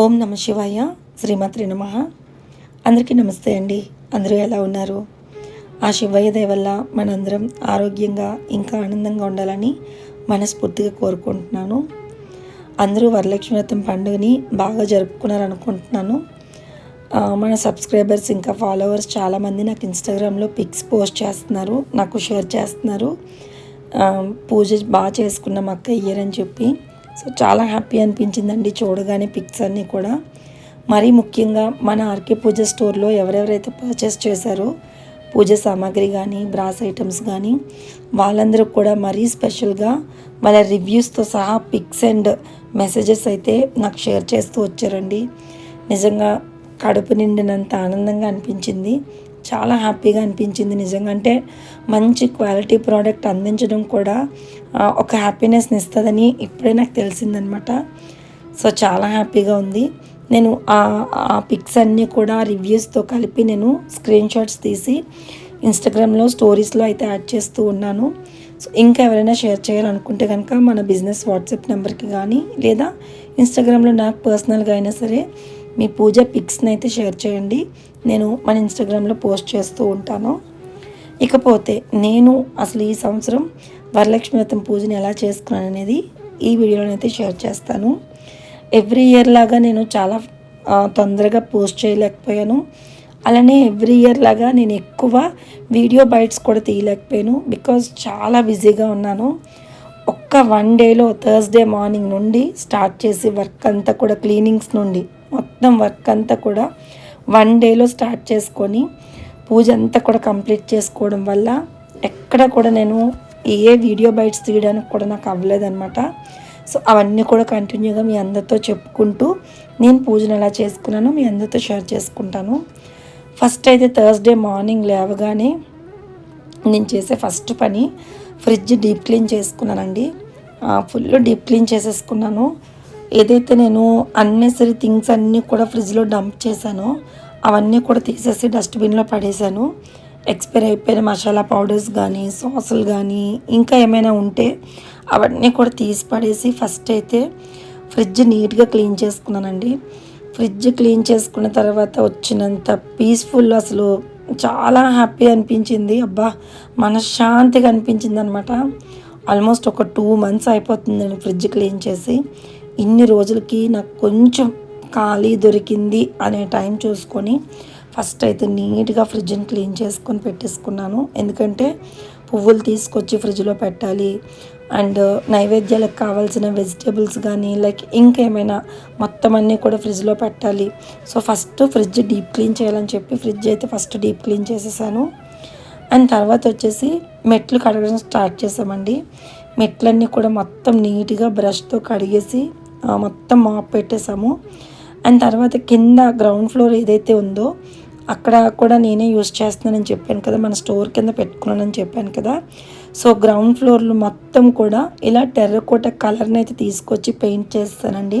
ఓం నమ శివాయ శ్రీమాత్రి నమ. అందరికీ నమస్తే అండి. అందరూ ఎలా ఉన్నారు? ఆ శివయ్య దయ వల్ల మనందరం ఆరోగ్యంగా ఇంకా ఆనందంగా ఉండాలని మనస్ఫూర్తిగా కోరుకుంటున్నాను. అందరూ వరలక్ష్మి వ్రతం పండుగని బాగా జరుపుకున్నారనుకుంటున్నాను. అనుకుంటున్నాను మన సబ్స్క్రైబర్స్ ఇంకా ఫాలోవర్స్ చాలామంది నాకు ఇన్స్టాగ్రామ్లో పిక్స్ పోస్ట్ చేస్తున్నారు నాకు షేర్ చేస్తున్నారు. పూజ బాగా చేసుకున్నాం అక్క ఇయర్ అని చెప్పి. సో చాలా హ్యాపీ అనిపించిందండి చూడగానే పిక్స్ అన్నీ కూడా. మరీ ముఖ్యంగా మన ఆర్కే పూజ స్టోర్లో ఎవరెవరైతే పర్చేస్ చేశారో పూజ సామాగ్రి కానీ బ్రాస్ ఐటమ్స్ కానీ వాళ్ళందరూ కూడా మరీ స్పెషల్గా వాళ్ళ రివ్యూస్తో సహా పిక్స్ అండ్ మెసేజెస్ అయితే నాకు షేర్ చేస్తూ వచ్చారండి. నిజంగా కడుపు నిండినంత ఆనందంగా అనిపించింది. చాలా హ్యాపీగా అనిపించింది నిజంగా. అంటే మంచి క్వాలిటీ ప్రోడక్ట్ అందించడం కూడా ఒక హ్యాపీనెస్ని ఇస్తుందని ఇప్పుడే నాకు తెలిసిందనమాట. సో చాలా హ్యాపీగా ఉంది. నేను ఆ ఆ పిక్స్ అన్నీ కూడా రివ్యూస్తో కలిపి నేను స్క్రీన్ షాట్స్ తీసి ఇన్స్టాగ్రామ్లో స్టోరీస్లో అయితే యాడ్ చేస్తూ ఉన్నాను. సో ఇంకా ఎవరైనా షేర్ చేయాలనుకుంటే కనుక మన బిజినెస్ వాట్సాప్ నెంబర్కి కానీ లేదా ఇన్స్టాగ్రామ్లో నాకు పర్సనల్గా అయినా సరే మీ పూజ పిక్స్ని అయితే షేర్ చేయండి. నేను మన ఇన్స్టాగ్రామ్లో పోస్ట్ చేస్తూ ఉంటాను. ఇకపోతే నేను అసలు ఈ సంవత్సరం వరలక్ష్మి వ్రతం పూజని ఎలా చేసుకున్నాను అనేది ఈ వీడియోలో షేర్ చేస్తాను. ఎవ్రీ ఇయర్ లాగా నేను చాలా తొందరగా పోస్ట్ చేయలేకపోయాను. అలానే ఎవ్రీ ఇయర్ లాగా నేను ఎక్కువ వీడియో బైట్స్ కూడా తీయలేకపోయాను. బికాజ్ చాలా బిజీగా ఉన్నాను. ఒక్క వన్ డేలో థర్స్డే మార్నింగ్ నుండి స్టార్ట్ చేసి వర్క్ అంతా కూడా క్లీనింగ్స్ నుండి. మొత్తం వర్క్ అంతా కూడా వన్ డేలో స్టార్ట్ చేసుకొని పూజ అంతా కూడా కంప్లీట్ చేసుకోవడం వల్ల ఎక్కడ కూడా నేను ఏ వీడియో బైట్స్ తీయడానికి కూడా నాకు అవ్వలేదన్నమాట. సో అవన్నీ కూడా కంటిన్యూగా మీ అందరితో చెప్పుకుంటూ నేను పూజను ఎలా చేసుకున్నాను మీ అందరితో షేర్ చేసుకుంటాను. ఫస్ట్ అయితే థర్స్డే మార్నింగ్ లేవగానే నేను చేసే ఫస్ట్ పని ఫ్రిడ్జ్ డీప్ క్లీన్ చేసుకున్నానండి. ఫుల్ డీప్ క్లీన్ చేసేసుకున్నాను. ఏదైతే నేను అన్నెసరీ థింగ్స్ అన్నీ కూడా ఫ్రిడ్జ్లో డంప్ చేశానో అవన్నీ కూడా తీసేసి డస్ట్బిన్లో పడేశాను. ఎక్స్పైర్ అయిపోయిన మసాలా పౌడర్స్ కానీ సాసులు కానీ ఇంకా ఏమైనా ఉంటే అవన్నీ కూడా తీసి పడేసి ఫస్ట్ అయితే ఫ్రిడ్జ్ నీట్గా క్లీన్ చేసుకున్నానండి. ఫ్రిడ్జ్ క్లీన్ చేసుకున్న తర్వాత వచ్చినంత పీస్ఫుల్ అసలు చాలా హ్యాపీ అనిపించింది. అబ్బా మనశ్శాంతిగా అనిపించింది అనమాట ఆల్మోస్ట్ ఒక టూ మంత్స్ అయిపోతుందండి ఫ్రిడ్జ్ క్లీన్ చేసి. ఇన్ని రోజులకి నాకు కొంచెం ఖాళీ దొరికింది అనే టైం చూసుకొని ఫస్ట్ అయితే నీట్గా ఫ్రిడ్జ్ని క్లీన్ చేసుకొని పెట్టేసుకున్నాను. ఎందుకంటే పువ్వులు తీసుకొచ్చి ఫ్రిడ్జ్లో పెట్టాలి. అండ్ నైవేద్యాలకు కావాల్సిన వెజిటేబుల్స్ కానీ లైక్ ఇంకేమైనా మొత్తం అన్నీ కూడా ఫ్రిడ్జ్లో పెట్టాలి. So first fridge deep clean చేయాలని చెప్పి ఫ్రిడ్జ్ అయితే ఫస్ట్ డీప్ క్లీన్ చేసేసాను. అండ్ తర్వాత వచ్చేసి మెట్లు కడగడం స్టార్ట్ చేసామండి. మెట్లన్నీ కూడా మొత్తం నీట్గా బ్రష్తో కడిగేసి మొత్తం మాప్ పెట్టేసాము అండ్ తర్వాత కింద గ్రౌండ్ ఫ్లోర్ ఏదైతే ఉందో అక్కడ కూడా నేనే యూస్ చేస్తున్నానని చెప్పాను కదా మన స్టోర్ కింద పెట్టుకున్నానని చెప్పాను కదా. సో గ్రౌండ్ ఫ్లోర్లు మొత్తం కూడా ఇలా టెర్రకోట కలర్ని అయితే తీసుకొచ్చి పెయింట్ చేస్తానండి.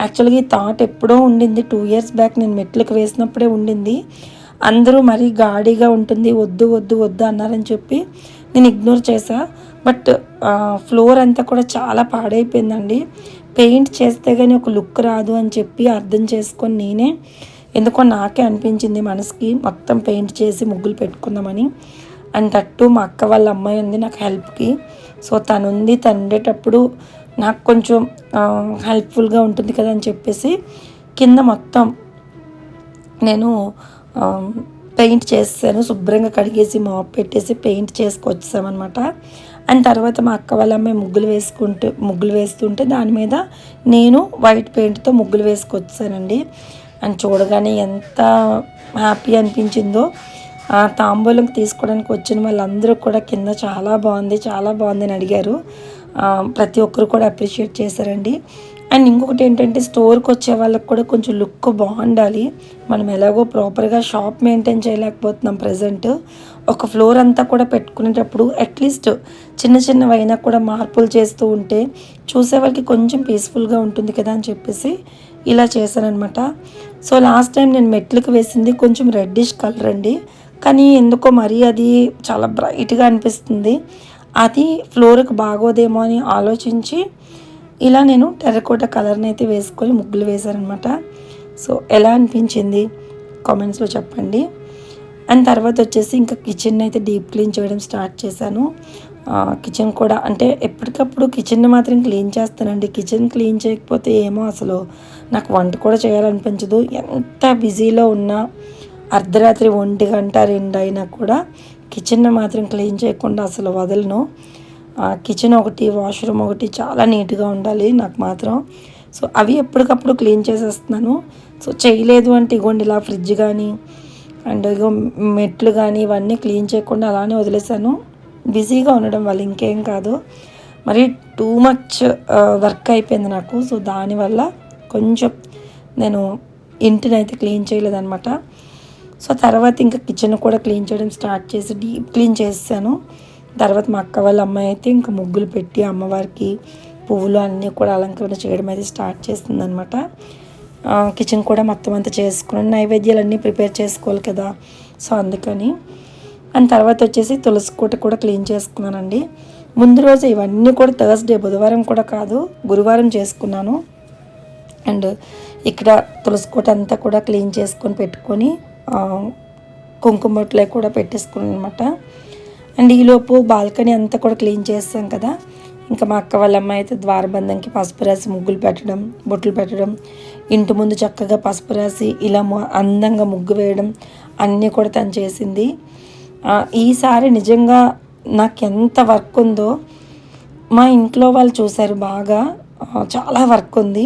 యాక్చువల్గా ఈ థాట్ ఎప్పుడో ఉండింది టూ ఇయర్స్ బ్యాక్ నేను మెట్లకు వేసినప్పుడే ఉండింది. అందరూ మరీ గాడిగా ఉంటుంది వద్దు వద్దు వద్దు అన్నారని చెప్పి నేను ఇగ్నోర్ చేశా. బట్ ఫ్లోర్ అంతా కూడా చాలా పాడైపోయిందండి. పెయింట్ చేస్తే కానీ ఒక లుక్ రాదు అని చెప్పి అర్థం చేసుకొని నేనే ఎందుకో నాకే అనిపించింది మనసుకి మొత్తం పెయింట్ చేసి ముగ్గులు పెట్టుకుందామని. అండ్ తట్టు మా అక్క వాళ్ళ అమ్మాయి ఉంది నాకు హెల్ప్కి. సో తను ఉంది తను ఉండేటప్పుడు నాకు కొంచెం హెల్ప్ఫుల్గా ఉంటుంది కదా అని చెప్పేసి కింద మొత్తం నేను పెయింట్ చేసాను శుభ్రంగా కడిగేసి మాప్ పెట్టేసి పెయింట్ చేసుకొచ్చామన్నమాట అండ్ తర్వాత మా అక్క వాళ్ళ అమ్మాయి ముగ్గులు వేసుకుంటూ ముగ్గులు వేస్తుంటే దాని మీద నేను వైట్ పెయింట్తో ముగ్గులు వేసుకొచ్చానండి. అండ్ చూడగానే ఎంత హ్యాపీ అనిపించిందో. ఆ తాంబూలం తీసుకోవడానికి వచ్చిన వాళ్ళందరూ కూడా కింద చాలా బాగుంది చాలా బాగుంది అని అడిగారు. ప్రతి ఒక్కరు కూడా అప్రిషియేట్ చేశారండి. అండ్ ఇంకొకటి ఏంటంటే స్టోర్కి వచ్చే వాళ్ళకి కూడా కొంచెం లుక్ బాగుండాలి. మనం ఎలాగో ప్రాపర్గా షాప్ మెయింటైన్ చేయలేకపోతున్నాం ప్రజెంట్ ఒక ఫ్లోర్ అంతా కూడా పెట్టుకునేటప్పుడు అట్లీస్ట్ చిన్న చిన్నవైనా కూడా మార్పులు చేస్తూ ఉంటే చూసే వాళ్ళకి కొంచెం పీస్ఫుల్గా ఉంటుంది కదా అని చెప్పేసి ఇలా చేశానమాట సో లాస్ట్ టైం నేను మెట్లకు వేసింది కొంచెం రెడ్డిష్ కలర్ అండి. కానీ ఎందుకో మరీ అది చాలా బ్రైట్గా అనిపిస్తుంది. అది ఫ్లోర్కి బాగోదేమో అని ఆలోచించి ఇలా నేను టెర్రకోట కలర్ని అయితే వేసుకొని ముగ్గులు వేశానమాట సో ఎలా అనిపించింది? కామెంట్స్లో చెప్పండి. అండ్ తర్వాత వచ్చేసి ఇంకా కిచెన్ అయితే డీప్ క్లీన్ చేయడం స్టార్ట్ చేశాను. కిచెన్ కూడా అంటే ఎప్పటికప్పుడు కిచెన్ మాత్రం క్లీన్ చేస్తానండి. కిచెన్ క్లీన్ చేయకపోతే ఏమో అసలు నాకు వంట కూడా చేయాలనిపించదు. ఎంత బిజీలో ఉన్నా అర్ధరాత్రి ఒంటి గంట రెండు అయినా కూడా కిచెన్ మాత్రం క్లీన్ చేయకుండా అసలు వదలను. కిచెన్ ఒకటి వాష్రూమ్ ఒకటి చాలా నీట్గా ఉండాలి నాకు మాత్రం. సో అవి ఎప్పటికప్పుడు క్లీన్ చేసేస్తున్నాను. సో చేయలేదు అంటే ఇగోండి ఇలా ఫ్రిడ్జ్ కానీ అండ్ ఇగో మెట్లు కానీ ఇవన్నీ క్లీన్ చేయకుండా అలానే వదిలేసాను. బిజీగా ఉండడం వల్ల ఇంకేం కాదు. మరి టూ మచ్ వర్క్ అయిపోయింది నాకు. సో దానివల్ల కొంచెం నేను ఇంటిని అయితే క్లీన్ చేయలేదన్నమాట. సో తర్వాత ఇంకా కిచెన్ కూడా క్లీన్ చేయడం స్టార్ట్ చేసి డీప్ క్లీన్ చేశాను తర్వాత మా అక్క వాళ్ళ అమ్మాయి అయితే ఇంకా ముగ్గులు పెట్టి అమ్మవారికి పువ్వులు అన్నీ కూడా అలంకరణ చేయడం అయితే స్టార్ట్ చేసిందనమాట అనమాట కిచెన్ కూడా మొత్తం అంతా చేసుకున్నాను నైవేద్యాలు అన్నీ ప్రిపేర్ చేసుకోవాలి కదా. సో అందుకని. అండ్ తర్వాత వచ్చేసి తులసి కోట కూడా క్లీన్ చేసుకున్నానండి. ముందు రోజు ఇవన్నీ కూడా థర్స్డే బుధవారం కూడా కాదు గురువారం చేసుకున్నాను. అండ్ ఇక్కడ తులసి కోట అంతా కూడా క్లీన్ చేసుకొని పెట్టుకొని కుంకుమ బొట్లే కూడా పెట్టేసుకున్నాను అనమాట అండ్ ఈలోపు బాల్కనీ అంతా కూడా క్లీన్ చేస్తాం కదా. ఇంకా మా అక్క వాళ్ళ అమ్మాయి అయితే ద్వారబంధంకి పసుపు రాసి ముగ్గులు పెట్టడం బొట్లు పెట్టడం ఇంటి ముందు చక్కగా పసుపు రాసి ఇలా అందంగా ముగ్గు వేయడం అన్నీ కూడా తను చేసింది. ఈసారి నిజంగా నాకు ఎంత వర్క్ ఉందో మా ఇంట్లో వాళ్ళు చూశారు బాగా. చాలా వర్క్ ఉంది.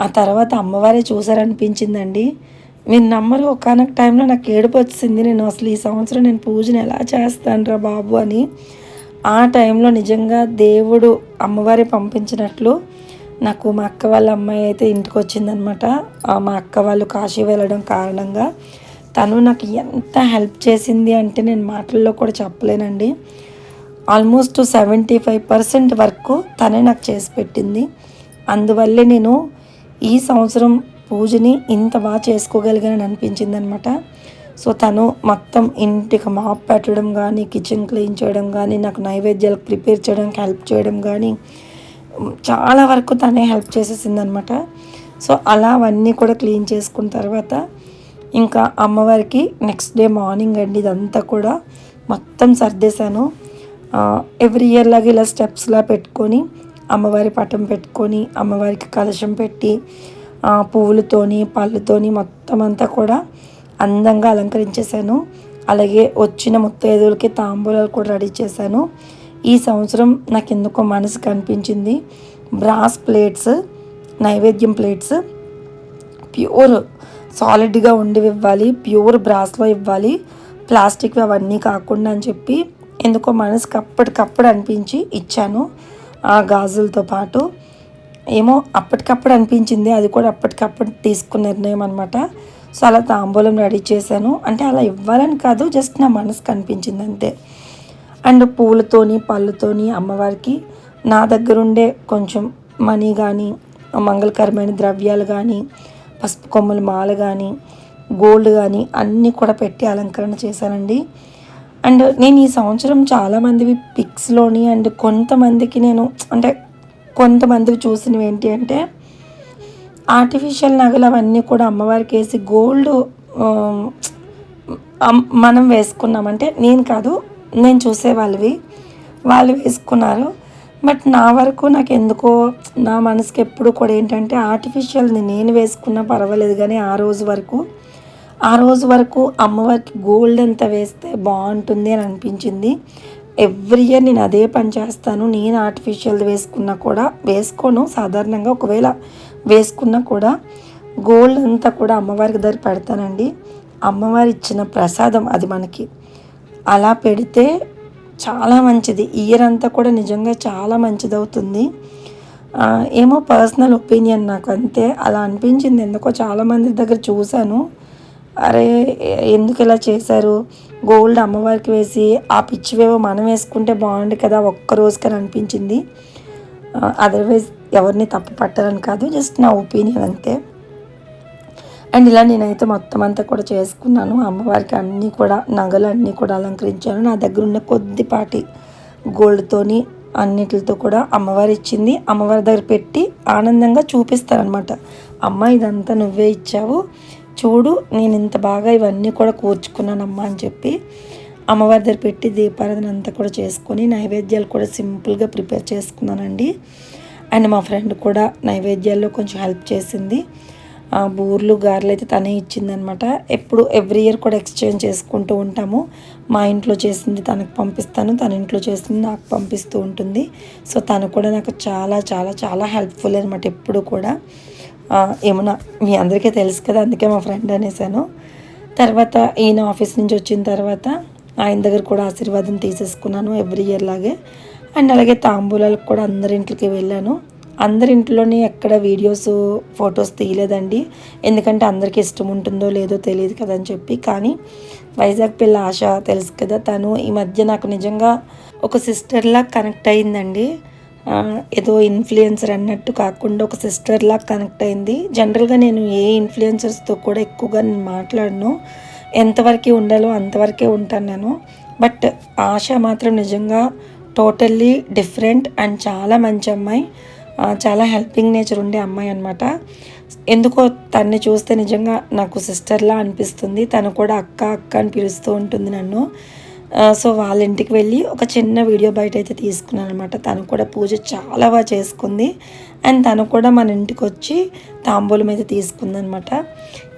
ఆ తర్వాత అమ్మవారే చూసారనిపించిందండి మీరు నమ్మరు ఒకనొక టైంలో నాకు ఏడుపు వచ్చింది నేను అసలు ఈ సంవత్సరం నేను పూజను ఎలా చేస్తానురా బాబు అని. ఆ టైంలో నిజంగా దేవుడు అమ్మవారి పంపించినట్లు నాకు మా అక్క వాళ్ళ అమ్మాయి అయితే ఇంటికి వచ్చిందనమాట. మా అక్క వాళ్ళు కాశీ వెళ్ళడం కారణంగా తను నాకు ఎంత హెల్ప్ చేసింది అంటే నేను మాటల్లో కూడా చెప్పలేనండి. ఆల్మోస్ట్ సెవెంటీ ఫైవ్ పర్సెంట్ వరకు తనే నాకు చేసి పెట్టింది. అందువల్లే నేను ఈ సంవత్సరం పూజని ఇంత బాగా చేసుకోగలిగానని అనిపించింది అనమాట సో తను మొత్తం ఇంటికి మాప్ పెట్టడం కానీ కిచెన్ క్లీన్ చేయడం కానీ నాకు నైవేద్యాలు ప్రిపేర్ చేయడానికి హెల్ప్ చేయడం కానీ చాలా వరకు తనే హెల్ప్ చేసేసింది అనమాట సో అలా అవన్నీ కూడా క్లీన్ చేసుకున్న తర్వాత ఇంకా అమ్మవారికి నెక్స్ట్ డే మార్నింగ్ అండి ఇదంతా కూడా మొత్తం సర్దేశాను. ఎవ్రీ ఇయర్ లాగా ఇలా స్టెప్స్లా పెట్టుకొని అమ్మవారి పటం పెట్టుకొని అమ్మవారికి కలశం పెట్టి పువ్వులతోని పళ్ళతోని మొత్తం అంతా కూడా అందంగా అలంకరించేశాను. అలాగే వచ్చిన ముత్తైదులకి తాంబూలాలు కూడా రెడీ చేశాను. ఈ సంవత్సరం నాకు ఎందుకో మనసు కనిపించింది బ్రాస్ ప్లేట్స్ నైవేద్యం ప్లేట్స్ ప్యూర్ సాలిడ్గా ఉండి ఇవ్వాలి ప్యూర్ బ్రాస్లో ఇవ్వాలి ప్లాస్టిక్ అవన్నీ కాకుండా అని చెప్పి ఎందుకో మనసుకి అప్పటికప్పుడు అనిపించి ఇచ్చాను ఆ గాజులతో పాటు. ఏమో అప్పటికప్పుడు అనిపించింది అది కూడా అప్పటికప్పుడు తీసుకున్న నిర్ణయం అనమాట సో అలా తాంబూలం రెడీ చేశాను. అంటే అలా ఇవ్వాలని కాదు జస్ట్ నా మనసు కనిపించింది అంతే. అండ్ పూలతోని పళ్ళతోని అమ్మవారికి నా దగ్గరుండే కొంచెం మనీ కానీ మంగళకరమైన ద్రవ్యాలు కానీ పసుపు కొమ్మల మాల కానీ గోల్డ్ కానీ అన్నీ కూడా పెట్టి అలంకరణ చేశానండి. అండ్ నేను ఈ సంవత్సరం చాలామందివి పిక్స్లోని అండ్ కొంతమందికి నేను అంటే కొంతమందివి చూసినవి ఏంటి అంటే ఆర్టిఫిషియల్ నగలు అవన్నీ కూడా అమ్మవారికి వేసి గోల్డ్ మనం వేసుకున్నామంటే నేను కాదు నేను చూసే వాళ్ళవి. వాళ్ళు వేసుకున్నారు. బట్ నా వరకు నాకు ఎందుకో నా మనసుకి ఎప్పుడు కూడా ఏంటంటే ఆర్టిఫిషియల్ని నేను వేసుకున్నా పర్వాలేదు కానీ ఆ రోజు వరకు ఆ రోజు వరకు అమ్మవారికి గోల్డ్ అంత వేస్తే బాగుంటుంది అని అనిపించింది. ఎవ్రీ ఇయర్ నేను అదే పని చేస్తాను. నేను ఆర్టిఫిషియల్ వేసుకున్నా కూడా వేసుకోను సాధారణంగా ఒకవేళ వేసుకున్నా కూడా గోల్డ్ అంతా కూడా అమ్మవారికి దగ్గర పెడతానండి. అమ్మవారి ఇచ్చిన ప్రసాదం అది మనకి. అలా పెడితే చాలా మంచిది. ఇయర్ అంతా కూడా నిజంగా చాలా మంచిది అవుతుంది ఏమో పర్సనల్ ఒపీనియన్ నాకు అంతే. అలా అనిపించింది. ఎందుకో చాలామంది దగ్గర చూశాను. అరే ఎందుకు ఇలా చేశారు? గోల్డ్ అమ్మవారికి వేసి ఆ పిచ్చివేవో మనం వేసుకుంటే బాగుండు కదా ఒక్కరోజుకని అనిపించింది. అదర్వైజ్ ఎవరిని తప్పు పట్టాలని కాదు. జస్ట్ నా ఒపీనియన్ అంతే. అండ్ ఇలా నేనైతే మొత్తం అంతా కూడా చేసుకున్నాను. అమ్మవారికి అన్నీ కూడా నగలు అన్నీ కూడా అలంకరించాను. నా దగ్గర ఉన్న కొద్దిపాటి గోల్డ్తోని అన్నిటితో కూడా అమ్మవారు ఇచ్చింది. అమ్మవారి దగ్గర పెట్టి ఆనందంగా చూపిస్తారనమాట అమ్మ ఇదంతా నువ్వే ఇచ్చావు. చూడు నేను ఇంత బాగా ఇవన్నీ కూడా కూర్చుకున్నానమ్మా అని చెప్పి అమ్మవారి దగ్గర పెట్టి దీపారాధన అంతా కూడా చేసుకొని నైవేద్యాలు కూడా సింపుల్గా ప్రిపేర్ చేసుకున్నానండి. అండ్ మా ఫ్రెండ్ కూడా నైవేద్యాల్లో కొంచెం హెల్ప్ చేసింది. బూర్లు గారెలు అయితే తనే ఇచ్చిందనమాట. ఎప్పుడు ఎవ్రీ ఇయర్ కూడా ఎక్స్చేంజ్ చేసుకుంటూ ఉంటాము. మా ఇంట్లో చేసింది తనకు పంపిస్తాను తన ఇంట్లో చేసింది నాకు పంపిస్తూ ఉంటుంది. సో తను కూడా నాకు చాలా చాలా చాలా హెల్ప్ఫుల్ అనమాట ఎప్పుడు కూడా. ఏమన్నా మీ అందరికీ తెలుసు కదా అందుకే మా ఫ్రెండ్ అనేసాను. తర్వాత ఈయన ఆఫీస్ నుంచి వచ్చిన తర్వాత ఆయన దగ్గర కూడా ఆశీర్వాదం తీసేసుకున్నాను ఎవ్రీ ఇయర్ లాగే. అండ్ అలాగే తాంబూలాలకు కూడా అందరి ఇంట్లోకి వెళ్ళాను. అందరి ఇంట్లోనే ఎక్కడ వీడియోస్ ఫొటోస్ తీయలేదండి. ఎందుకంటే అందరికి ఇష్టం ఉంటుందో లేదో తెలియదు కదా అని చెప్పి. కానీ వైజాగ్ పిల్ల ఆశ తెలుసు కదా. తను ఈ మధ్య నాకు నిజంగా ఒక సిస్టర్లా కనెక్ట్ అయిందండి. ఏదో ఇన్ఫ్లుయెన్సర్ అన్నట్టు కాకుండా ఒక సిస్టర్లా కనెక్ట్ అయింది. జనరల్గా నేను ఏ ఇన్ఫ్లుయెన్సర్స్తో కూడా ఎక్కువగా నేను మాట్లాడను. ఎంతవరకు ఉండాలో అంతవరకే ఉంటాను నేను. బట్ ఆశ మాత్రం నిజంగా టోటల్లీ డిఫరెంట్ అండ్ చాలా మంచి అమ్మాయి. చాలా హెల్పింగ్ నేచర్ ఉండే అమ్మాయి అనమాట ఎందుకో తన్ని చూస్తే నిజంగా నాకు సిస్టర్లా అనిపిస్తుంది. తను కూడా అక్క అక్క అని పిలుస్తూ ఉంటుంది నన్ను. సో వాళ్ళ ఇంటికి వెళ్ళి ఒక చిన్న వీడియో బయట అయితే తీసుకున్నాను అనమాట తను కూడా పూజ చాలా బాగా చేసుకుంది. అండ్ తను కూడా మన ఇంటికి వచ్చి తాంబూలం అయితే తీసుకుందనమాట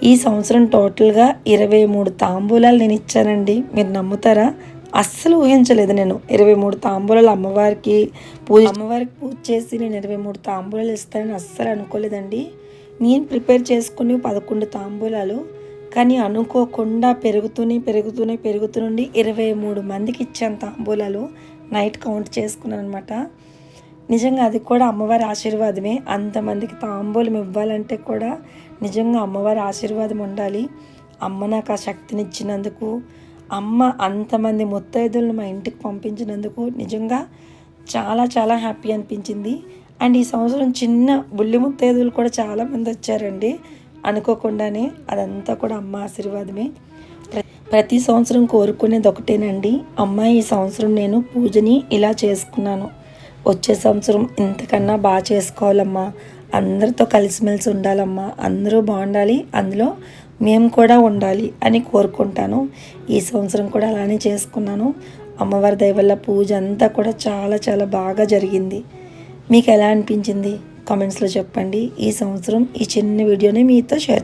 ఈ సంవత్సరం టోటల్గా ఇరవై మూడు తాంబూలాలు నేను ఇచ్చానండి. మీరు నమ్ముతారా? అస్సలు ఊహించలేదు నేను. ఇరవై మూడు తాంబూలాలు అమ్మవారికి పూజ అమ్మవారికి పూజ చేసి నేను ఇరవై మూడు తాంబూలాలు ఇస్తానని అస్సలు అనుకోలేదండి. నేను ప్రిపేర్ చేసుకుని పదకొండు తాంబూలాలు కానీ అనుకోకుండా పెరుగుతూనే పెరుగుతూనే పెరుగుతుండి ఇరవై మూడు మందికి ఇచ్చాను తాంబూలాలు. నైట్ కౌంట్ చేసుకున్నాను అనమాట నిజంగా అది కూడా అమ్మవారి ఆశీర్వాదమే. అంతమందికి తాంబూలం ఇవ్వాలంటే కూడా నిజంగా అమ్మవారి ఆశీర్వాదం ఉండాలి. అమ్మ నాకు ఆ శక్తినిచ్చినందుకు అమ్మ అంతమంది ముత్తైదులను మా ఇంటికి పంపించినందుకు నిజంగా చాలా చాలా హ్యాపీ అనిపించింది. అండ్ ఈ సంవత్సరం చిన్న బుల్లి ముత్తైదులు కూడా చాలామంది వచ్చారండి. అనుకోకుండానే అదంతా కూడా అమ్మ ఆశీర్వాదమే. ప్రతి సంవత్సరం కోరుకునేది ఒకటేనండి. అమ్మ ఈ సంవత్సరం నేను పూజని ఇలా చేసుకున్నాను. వచ్చే సంవత్సరం ఇంతకన్నా బాగా చేసుకోవాలమ్మా. అందరితో కలిసిమెలిసి ఉండాలమ్మా. అందరూ బాగుండాలి. అందులో మేము కూడా ఉండాలి అని కోరుకుంటాను. ఈ సంవత్సరం కూడా అలానే చేసుకున్నాను. అమ్మవారి దయ వల్ల పూజ అంతా కూడా చాలా చాలా బాగా జరిగింది. మీకు ఎలా అనిపించింది? కామెంట్స్లో చెప్పండి. ఈ సంవత్సరం ఈ చిన్న వీడియోని మీతో షేర్